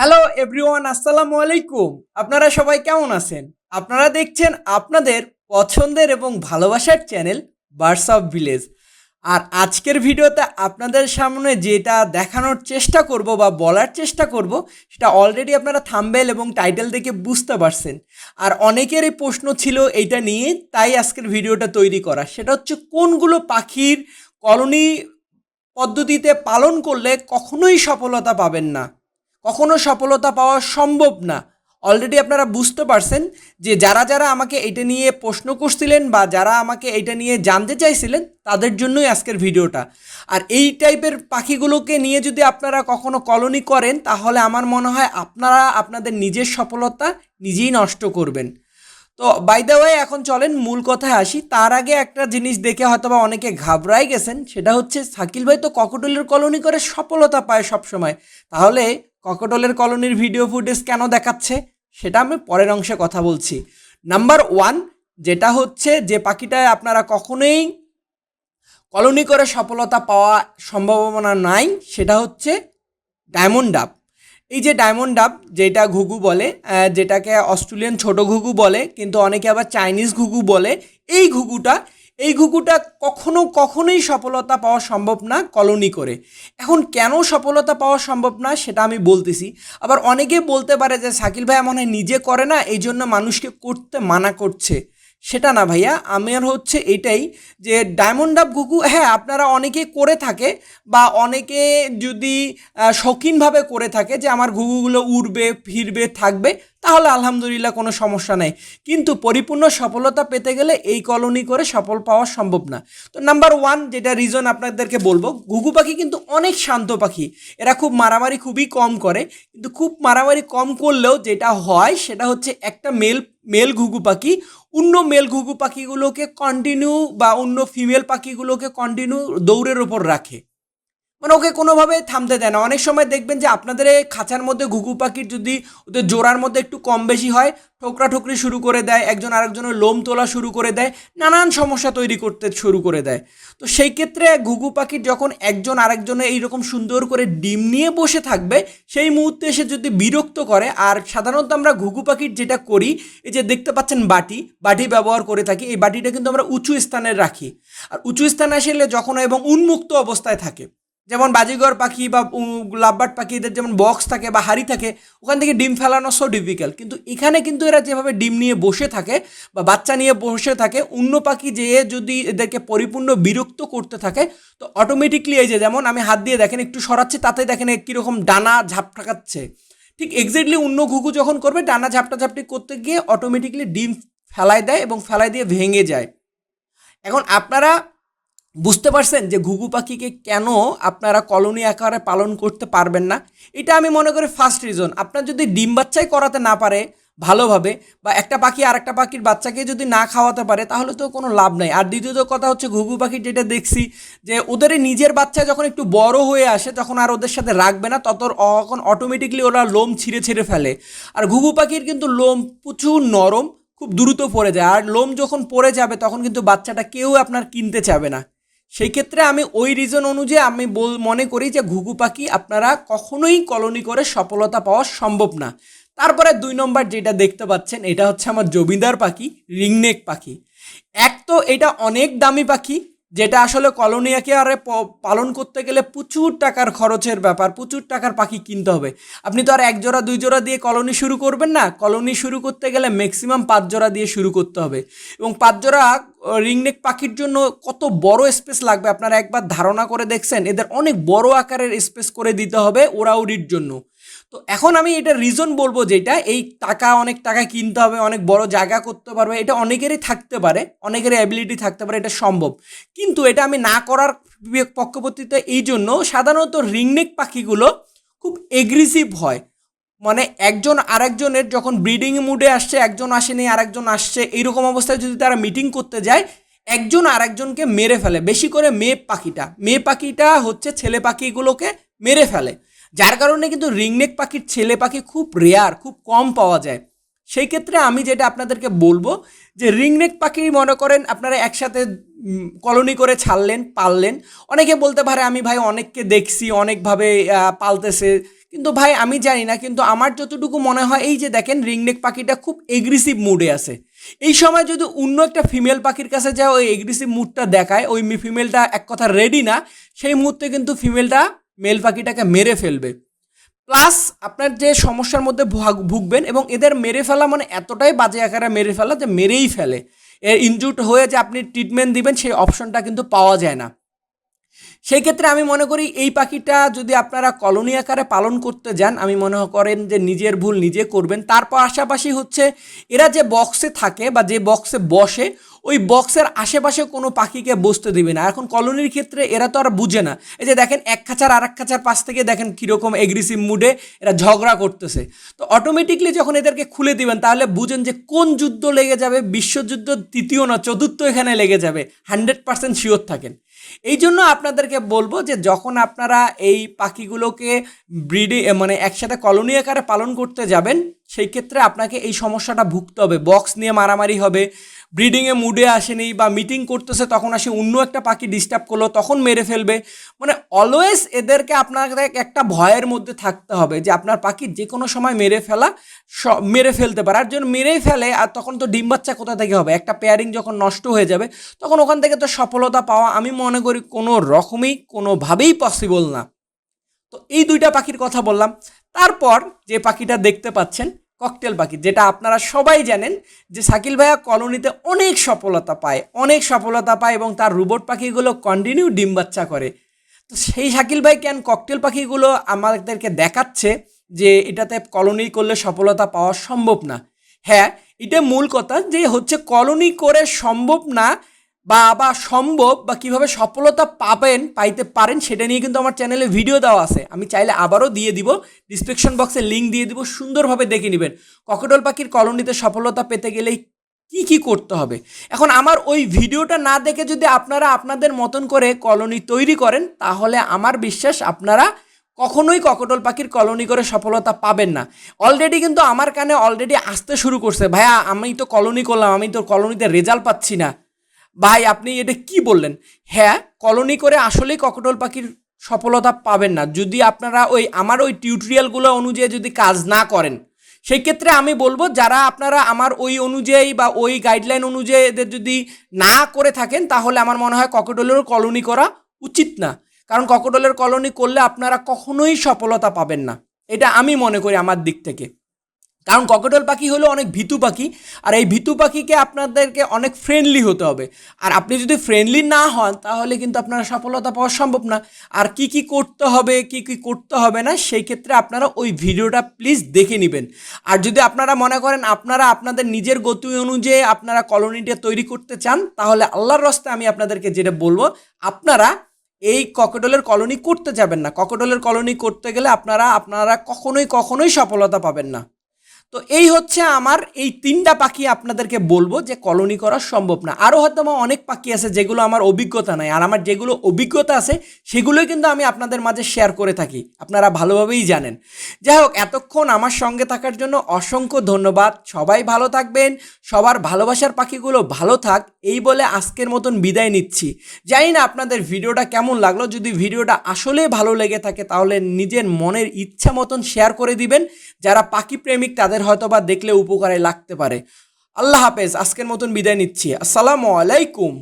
Hello everyone আসসালামু আলাইকুম। আপনারা সবাই কেমন আছেন? আপনারা দেখছেন আপনাদের পছন্দের এবং ভালোবাসার চ্যানেল বার্স অফ ভিলেজ আর আজকের ভিডিওতে আপনাদের সামনে যেটা দেখানোর চেষ্টা করব বা বলার চেষ্টা করব, সেটা অলরেডি আপনারা থাম্বেল এবং টাইটেল দেখে বুঝতে পারছেন। আর অনেকেরই প্রশ্ন ছিল এইটা নিয়ে, তাই আজকের ভিডিওটা তৈরি করা। সেটা হচ্ছে, কোনগুলো পাখির কলোনি পদ্ধতিতে পালন করলে কখনোই সফলতা পাবেন না? কখনো সফলতা পাওয়া সম্ভব না। অলরেডি আপনারা বুঝতে পারছেন যে যারা যারা আমাকে এটা নিয়ে প্রশ্ন করছিলেন বা যারা আমাকে এটা নিয়ে জানতে চাইছিলেন, তাদের জন্যই আজকের ভিডিওটা। আর এই টাইপের পাখিগুলোকে নিয়ে যদি আপনারা কখনো কলোনি করেন, তাহলে আমার মনে হয় আপনারা আপনাদের নিজের সফলতা নিজেই নষ্ট করবেন। তো বাই এখন চলেন মূল কথায় আসি। তার আগে একটা জিনিস দেখে হয়তো বা অনেকে ঘাবড়াই গেছেন, সেটা হচ্ছে সাকিল ভাই তো ককটলের কলোনি করে সফলতা পায় সবসময়। তাহলে ককটলের কলোনির ভিডিও ফুটেজ কেন দেখাচ্ছে, সেটা আমি পরের অংশে কথা বলছি। নাম্বার ওয়ান যেটা হচ্ছে যে পাখিটায় আপনারা কখনোই কলোনি করে সফলতা পাওয়া সম্ভাবনা নাই, সেটা হচ্ছে ডায়মন্ড ডাব। এই যে ডায়মন্ড ডাব, যেটা ঘুঘু বলে যেটাকে অস্ট্রেলিয়ান ছোট ঘুঘু বলে, কিন্তু অনেকে আবার চাইনিজ ঘুঘু বলে, এই ঘুঘুটা এই ঘুঘুটা কখনো কখনোই সফলতা পাওয়া সম্ভব না কলোনি করে। এখন কেন সফলতা পাওয়া সম্ভব না সেটা আমি বলতেছি। আবার অনেকে বলতে পারে যে শাকিল ভাই মনে হয় নিজে করে না এই জন্য মানুষকে করতে মানা করছে। সেটা না ভাইয়া আমার হচ্ছে এটাই যে ডায়মন্ড ডাব ঘুঘু হ্যাঁ আপনারা অনেকে করে থাকে বা অনেকে যদি শৌখিনভাবে করে থাকে যে আমার ঘুঘুগুলো উড়বে, ফিরবে, থাকবে, তাহলে আলহামদুলিল্লাহ কোনো সমস্যা নেই। কিন্তু পরিপূর্ণ সফলতা পেতে গেলে এই কলোনি করে সফল পাওয়া সম্ভব না। তো নাম্বার ওয়ান যেটা রিজন আপনাদেরকে বলব ঘুঘু পাখি কিন্তু অনেক শান্ত পাখি। এরা খুব মারামারি খুবই কম করে, কিন্তু খুব মারামারি কম করলেও যেটা হয় সেটা হচ্ছে একটা মেল মেল ঘুঘু পাখি, অন্য মেল ঘুঘু পাখিগুলোকে কন্টিনিউ বা অন্য ফিমেল পাখিগুলোকে কন্টিনিউ দৌড়ের ওপর রাখে। মানে ওকে কোনোভাবে থামতে দেয় না। অনেক সময় দেখবেন যে আপনাদের খাঁচার মধ্যে ঘুঘু পাখির যদি ওদের জোড়ার মধ্যে একটু কম বেশি হয়, ঠোকরা ঠোকরি শুরু করে দেয়, একজন আরেকজনের লোম তোলা শুরু করে দেয়, নানান সমস্যা তৈরি করতে শুরু করে দেয়। তো সেই ক্ষেত্রে ঘুঘু পাখির যখন একজন আরেকজনে এইরকম সুন্দর করে ডিম নিয়ে বসে থাকবে, সেই মুহূর্তে এসে যদি বিরক্ত করে, আর সাধারণত আমরা ঘুঘু পাখির যেটা করি, এই যে দেখতে পাচ্ছেন বাটি বাটি ব্যবহার করে থাকি, এই বাটিটা কিন্তু আমরা উঁচু স্থানে রাখি। আর উঁচু স্থানে আসলে যখন এবং উন্মুক্ত অবস্থায় থাকে। যেমন বাজিগর পাখি বা লাভবার্ড পাখিদের যেমন বক্স থাকে বা হাড়ি থাকে, ওখান থেকে ডিম ফেলানো সো ডিফিকাল্ট কিন্তু এখানে কিন্তু এরা যেভাবে ডিম নিয়ে বসে থাকে বা বাচ্চা নিয়ে বসে থাকে, অন্য পাখি যেয়ে যদি এদেরকে পরিপূর্ণ বিরক্ত করতে থাকে, তো অটোমেটিকলি এই যে যেমন আমি হাত দিয়ে দেখেন, একটু সরাচ্ছি, তাতে দেখেন কীরকম ডানা ঝাপটাকাচ্ছে ঠিক এক্স্যাক্টলি অন্য ঘুঘু যখন করবে, ডানা ঝাপটা ঝাপটি করতে গিয়ে অটোমেটিকলি ডিম ফেলায় দেয় এবং ফেলায় দিয়ে ভেঙে যায়। এখন আপনারা বুঝতে পারছেন যে ঘুঘু পাখিকে কেন আপনারা কলোনি আকারে পালন করতে পারবেন না? এটা আমি মনে করি ফার্স্ট রিজন আপনার যদি ডিম বাচ্চাই করাতে না পারে ভালোভাবে বা একটা পাখি আর একটা পাখির বাচ্চাকে যদি না খাওয়াতে পারে, তাহলে তো কোনো লাভ নাই। আর দ্বিতীয়ত কথা হচ্ছে ঘুঘু পাখির যেটা দেখছি যে ওদের নিজের বাচ্চা যখন একটু বড় হয়ে আসে, তখন আর ওদের সাথে রাখবে না, তত তখন অটোমেটিকলি ওরা লোম ছিঁড়ে ছিঁড়ে ফেলে। আর ঘুঘু পাখির কিন্তু লোম প্রচুর নরম, খুব দ্রুত পড়ে যায়। আর লোম যখন পড়ে যাবে, তখন কিন্তু বাচ্চাটা কেউ আপনার কিনতে চাবে না। সেই ক্ষেত্রে আমি ওই রিজন অনুযায়ী আমি বল, মনে করি যে ঘুঘু পাখি আপনারা কখনোই কলোনি করে সফলতা পাওয়া সম্ভব না। তারপরে দুই নম্বর যেটা দেখতে পাচ্ছেন, এটা হচ্ছে আমার জমিদার পাখি, রিংনেক পাখি। এক তো এটা অনেক দামি পাখি যেটা আসলে কলোনিয়াকে আরে পালন করতে গেলে প্রচুর টাকার খরচের ব্যাপার, প্রচুর টাকার পাখি কিনতে হবে। আপনি তো আর এক জোড়া, দুই জোড়া দিয়ে কলোনি শুরু করবেন না, কলোনি শুরু করতে গেলে ম্যাক্সিমাম পাঁচ জোড়া দিয়ে শুরু করতে হবে। এবং পাঁচ জোড়া রিংনেক পাখির জন্য কত বড় স্পেস লাগবে, আপনারা একবার ধারণা করে দেখছেন, এদের অনেক বড় আকারের স্পেস করে দিতে হবে ওড়াউড়ির জন্য। তো এখন আমি এটা রিজন বলব যেটা, এই টাকা, অনেক টাকা কিনতে হবে, অনেক বড় জায়গা করতে পারবে, এটা অনেকেরই থাকতে পারে, অনেকেরই অ্যাবিলিটি থাকতে পারে, এটা সম্ভব। কিন্তু এটা আমি না করার পক্ষপতিতে এই জন্য সাধারণত রিংনেক পাখিগুলো খুব এগ্রেসিভ হয়। মানে একজন আরেকজনের যখন ব্রিডিং মুডে আসছে, একজন আসেনি, আরেকজন আসছে, এইরকম অবস্থায় যদি তারা মিটিং করতে যায়, একজন আরেকজনকে মেরে ফেলে, বেশি করে মেয়ে পাখিটা। মেয়ে পাখিটা হচ্ছে ছেলে পাখিগুলোকে মেরে ফেলে। যার কারণে কিন্তু রিংনেক পাখির ছেলে পাখি খুব রেয়ার খুব কম পাওয়া যায়। সেই ক্ষেত্রে আমি যেটা আপনাদেরকে বলব যে রিংনেক পাখি মনে করেন আপনারা একসাথে কলোনি করে ছাড়লেন, পাললেন। অনেকে বলতে পারে, আমি ভাই অনেককে দেখছি, অনেকভাবে পালতেছে। কিন্তু ভাই আমি জানি না, কিন্তু আমার যতটুকু মনে হয়, এই যে দেখেন রিংনেক পাখিটা খুব এগ্রেসিভ মুডে আছে। এই সময় যদি অন্য একটা ফিমেল পাখির কাছে যায় ওই এগ্রেসিভ মুডটা দেখায়, ওই ফিমেলটা এক কথা রেডি না, সেই মুহূর্তে কিন্তু ফিমেলটা মেল পাখিটাকে মেরে ফেলবে। প্লাস আপনার যে সমস্যার মধ্যে ভুগ- ভুগবেন এবং এদের মেরে ফেলা মানে এতটাই বাজে আকারে মেরে ফেলা যে মেরেই ফেলে। এর ইনজুট হয়ে যে আপনি ট্রিটমেন্ট দিবেন সেই অপশনটা কিন্তু পাওয়া যায় না। সেই ক্ষেত্রে আমি মনে করি এই পাখিটা যদি আপনারা কলোনি আকারে পালন করতে যান, আমি মনে করেন যে নিজের ভুল নিজে করবেন। তার পাশাপাশি হচ্ছে এরা যে বক্সে থাকে বা যে বক্সে বসে ওই বক্সের আশেপাশে কোনো পাখিকে বসতে দিবে না। এখন কলোনির ক্ষেত্রে এরা তো আর বুঝে না। এই যে দেখেন, এক খাঁচার আর এক খাঁচার পাশ থেকে দেখেন কীরকম এগ্রেসিভ মুডে এরা ঝগড়া করতেছে। তো অটোমেটিকলি যখন এদেরকে খুলে দিবেন, তাহলে বুঝেন যে কোন যুদ্ধ লেগে যাবে, বিশ্বযুদ্ধ তৃতীয় না চতুর্থ এখানে লেগে যাবে। হান্ড্রেড পার্সেন্ট শিওর থাকেন। এই জন্য আপনাদেরকে বলব যে যখন আপনারা এই পাখিগুলোকে ব্রিডিং মানে একসাথে কলোনি আকারে পালন করতে যাবেন সেই ক্ষেত্রে আপনাকে এই সমস্যাটা ভুগতে হবে। বক্স নিয়ে মারামারি হবে ব্রিডিংয়ে মুডে আসেনি বা মিটিং করতেছে তখন আসে অন্য একটা পাখি ডিস্টার্ব করল, তখন মেরে ফেলবে। মানে অলওয়েজ এদেরকে আপনাকে একটা ভয়ের মধ্যে থাকতে হবে যে আপনার পাখি যে কোনো সময় মেরে ফেলা মেরে ফেলতে পারে। আর যখন মেরেই ফেলে, আর তখন তো ডিম বাচ্চা কোথা থেকে হবে? একটা পেয়ারিং যখন নষ্ট হয়ে যাবে, তখন ওখান থেকে তো সফলতা পাওয়া আমি মনে করি কোনো রকমই কোনোভাবেই পসিবল না। তো এই দুইটা পাখির কথা বললাম। তারপর যে পাখিটা দেখতে পাচ্ছেন, ককটেল পাখি, যেটা আপনারা সবাই জানেন যে শাকিল ভাইয়া কলোনিতে অনেক সফলতা পায়, অনেক সফলতা পায় এবং তার রোবট পাখিগুলো কন্টিনিউ ডিম বাচ্চা করে। তো সেই শাকিল ভাই কেন ককটেল পাখিগুলো আমাদেরকে দেখাচ্ছে যে এটাতে কলোনি করলে সফলতা পাওয়া সম্ভব না? হ্যাঁ এটা মূল কথা যে হচ্ছে কলোনি করে সম্ভব না বা বা সম্ভব বা কীভাবে সফলতা পাবেন, পাইতে পারেন, সেটা নিয়ে কিন্তু আমার চ্যানেলে ভিডিও দেওয়া আছে। আমি চাইলে আবারও দিয়ে দিব ডিসক্রিপশন বক্সে লিঙ্ক দিয়ে দিব, সুন্দরভাবে দেখে নেবেন। ককটল পাখির কলোনিতে সফলতা পেতে গেলেই কি কি করতে হবে? এখন আমার ওই ভিডিওটা না দেখে যদি আপনারা আপনাদের মতন করে কলোনি তৈরি করেন, তাহলে আমার বিশ্বাস আপনারা কখনোই ককটল পাখির কলোনি করে সফলতা পাবেন না। অলরেডি কিন্তু আমার কানে অলরেডি আসতে শুরু করছে, ভাইয়া, আমি তো কলোনি করলাম, আমি তো কলোনিতে রেজাল্ট পাচ্ছি না। ভাই, আপনি এটা কি বললেন? হ্যাঁ কলোনি করে আসলেই ককটল পাখির সফলতা পাবেন না। যদি আপনারা ওই, আমার ওই টিউটোরিয়ালগুলো অনুযায়ী যদি কাজ না করেন সেই ক্ষেত্রে আমি বলব, যারা আপনারা আমার ওই অনুযায়ী বা ওই গাইডলাইন অনুযায়ী এদের যদি না করে থাকেন, তাহলে আমার মনে হয় ককটলেরও কলোনি করা উচিত না। কারণ ককটলের কলোনি করলে আপনারা কখনোই সফলতা পাবেন না। এটা আমি মনে করি আমার দিক থেকে। কারণ ককটল পাখি হলো অনেক ভীতু পাখি, আর এই ভীতু পাখিকে আপনাদেরকে অনেক ফ্রেন্ডলি হতে হবে। আর আপনি যদি ফ্রেন্ডলি না হন, তাহলে কিন্তু আপনারা সফলতা পাওয়া সম্ভব না। আর কি কি করতে হবে, কি কি করতে হবে না, সেই ক্ষেত্রে আপনারা ওই ভিডিওটা প্লিজ দেখে নেবেন। আর যদি আপনারা মনে করেন আপনারা আপনাদের নিজের গতি অনুযায়ী আপনারা কলোনিটা তৈরি করতে চান, তাহলে আল্লাহর রস্তে আমি আপনাদেরকে যেটা বলব, আপনারা এই ককটলের কলোনি করতে যাবেন না। ককটলের কলোনি করতে গেলে আপনারা আপনারা কখনোই কখনোই সফলতা পাবেন না। তো এই হচ্ছে আমার এই তিনটা পাখি আপনাদেরকে বলব যে কলোনি করা সম্ভব না। আরও হয়তো আমার অনেক পাখি আছে যেগুলো আমার অভিজ্ঞতা নাই। আর আমার যেগুলো অভিজ্ঞতা আছে, সেগুলোই কিন্তু আমি আপনাদের মাঝে শেয়ার করে থাকি। আপনারা ভালোভাবেই জানেন। যাই হোক, এতক্ষণ আমার সঙ্গে থাকার জন্য অসংখ্য ধন্যবাদ। সবাই ভালো থাকবেন। সবার ভালোবাসার পাখিগুলো ভালো থাক। এই বলে আজকের মতন বিদায় নিচ্ছি। জানি না আপনাদের ভিডিওটা কেমন লাগল। যদি ভিডিওটা আসলে ভালো লেগে থাকে, তাহলে নিজের মনের ইচ্ছা মতন শেয়ার করে দিবেন। যারা পাখি প্রেমিক, তাদের হয়তো বা দেখলে উপকারে লাগতে পারে। আল্লাহ হাফেজ আজকের মতন বিদায় নিচ্ছি। আসসালামু আলাইকুম।